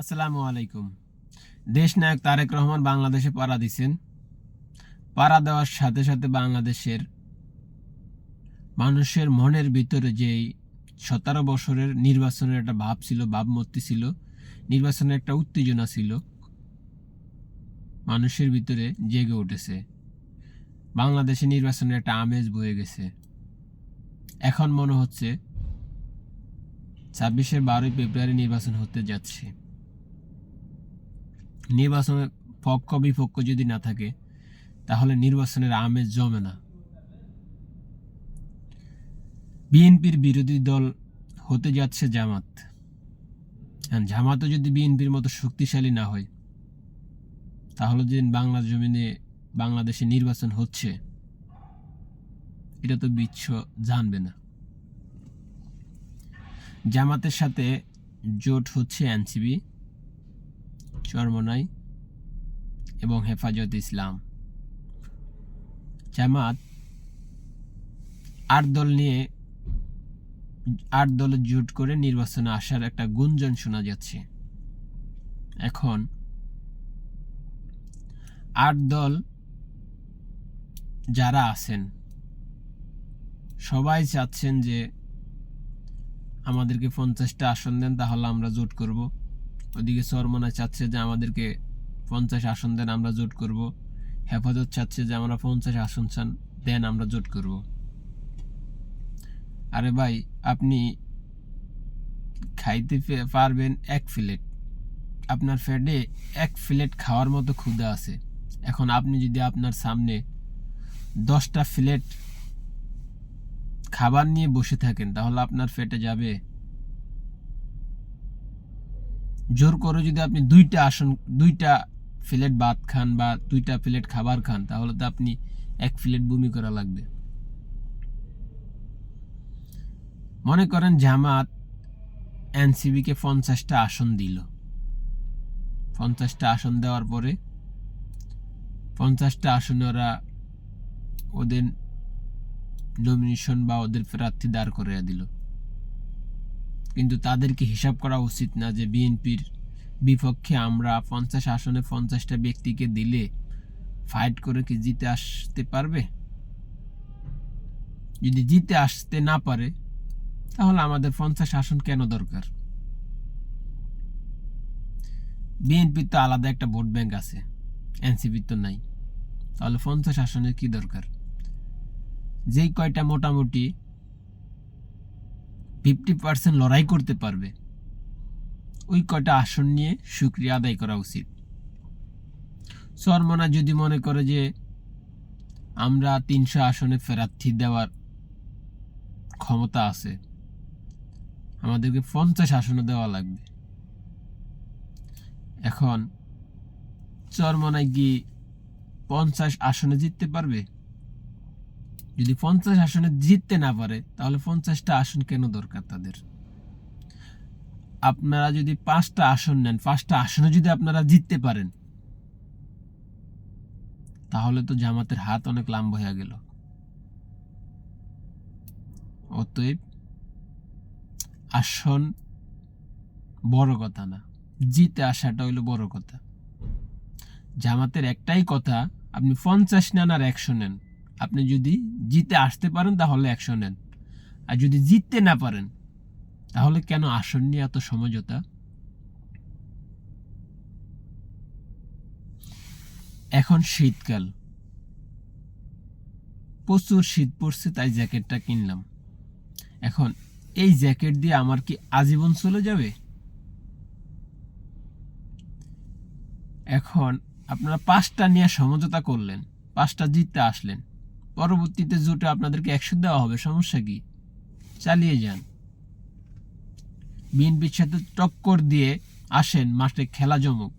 আসসালামু আলাইকুম। দেশ নায়ক তারেক রহমান বাংলাদেশে পাড়া দিছেন। পাড়া দেওয়ার সাথে সাথে বাংলাদেশের মানুষের মনের ভিতরে যেই সতেরো বছরের নির্বাচনের একটা ভাব ছিল, ভাবমূর্তি ছিল, নির্বাচনের একটা উত্তেজনা ছিল, মানুষের ভিতরে জেগে উঠেছে। বাংলাদেশে নির্বাচনের একটা আমেজ বয়ে গেছে। এখন মনে হচ্ছে ছাব্বিশের বারোই ফেব্রুয়ারি নির্বাচন হতে যাচ্ছে। নির্বাচনের পক্ষ বিপক্ষ যদি না থাকে, তাহলে নির্বাচনের আমেজ জমে না। বিএনপির বিরোধী দল হতে যাচ্ছে জামাত। জামাতও যদি বিএনপির মতো শক্তিশালী না হয়, তাহলে যে বাংলা জমিনে বাংলাদেশে নির্বাচন হচ্ছে, এটা তো বিশ্ব জানবে না। জামাতের সাথে জোট হচ্ছে এনসিবি চরমনাই এবং হেফাজত ইসলাম। জামাত আট দল নিয়ে আট দলের জোট করে নির্বাচনে আসার একটা গুঞ্জন শোনা যাচ্ছে। এখন আট দল যারা আছেন, সবাই চাচ্ছেন যে আমাদেরকে পঞ্চাশটা আসন দেন, তাহলে আমরা জোট করব। ওদিকে সরমনা চাচ্ছে যে আমাদেরকে পঞ্চাশ আসন দেন, আমরা জোট করব। হেফাজত চাচ্ছে যে আমরা পঞ্চাশ আসন চান, দেন আমরা জোট করব। আরে ভাই, আপনি খাইতে পারবেন এক প্লেট। আপনার ফ্যাটে এক প্লেট খাওয়ার মতো ক্ষুধা আছে। এখন আপনি যদি আপনার সামনে দশটা প্লেট খাবার নিয়ে বসে থাকেন, তাহলে আপনার পেটে যাবে জোর করে যদি আপনি দুইটা আসন, দুইটা প্লেট ভাত খান বা দুইটা প্লেট খাবার খান, তাহলে তো আপনি এক প্লেট বমি করা লাগবে। মনে করেন জামাত এনসিবিকে পঞ্চাশটা আসন দিল। পঞ্চাশটা আসন দেওয়ার পরে পঞ্চাশটা আসনে ওরা ওদের নমিনেশন বা ওদের প্রার্থী দাঁড় করিয়ে দিল। কিন্তু তাদেরকে হিসাব করা উচিত না যে বিএনপির বিপক্ষে আমরা পঞ্চাশ আসনে পঞ্চাশটা ব্যক্তিকে দিলে ফাইট করে কি জিতে আসতে পারবে? যদি জিতে আসতে না পারে, তাহলে আমাদের পঞ্চাশ আসন কেন দরকার? বিএনপির তো আলাদা একটা ভোট ব্যাংক আছে, এনসিপির তো নাই। তাহলে পঞ্চাশ আসনের কি দরকার? যেই কয়টা মোটামুটি ফিফটি পার্সেন্ট লড়াই করতে পারবে। ওই কয়টা আসন নিয়ে সুক্রিয়া আদায় করা উচিত। সরমনা যদি মনে করে যে আমরা তিনশো আসনে প্রার্থী দেওয়ার ক্ষমতা আছে, আমাদেরকে পঞ্চাশ আসনে দেওয়া লাগবে। এখন চরমনায় কি পঞ্চাশ আসনে জিততে পারবে? যদি পঞ্চাশ আসনে জিততে না পারে, তাহলে পঞ্চাশটা আসন কেন দরকার তাদের? আপনারা যদি পাঁচটা আসন নেন, পাঁচটা আসনে যদি আপনারা জিততে পারেন, তাহলে তো জামাতের হাত অনেক লাম্ব হয়ে গেল। অতএব আসন বড় কথা না, জিতে আসাটা হইল বড় কথা। জামাতের একটাই কথা, আপনি পঞ্চাশ নেন আর একশো নেন। আপনি যদি জিতে আসতে পারেন, তাহলে একশো নেন। আর যদি জিততে না পারেন, তাহলে কেন আসন নিয়ে এত সমঝোতা? এখন শীতকাল। প্রচুর শীত পড়ছে, তাই জ্যাকেটটা কিনলাম। এখন এই জ্যাকেট দিয়ে আমার কি আজীবন চলে যাবে? এখন আপনারা পাঁচটা নিয়ে সমঝোতা করলেন, পাঁচটা জিততে আসলেন। পরবর্তীতে জোটে আপনাদেরকে একশো দেওয়া হবে, সমস্যা কি? চালিয়ে যান। বিএনপির সাথে টক্কর দিয়ে আসেন, মাঠে খেলা জমুক।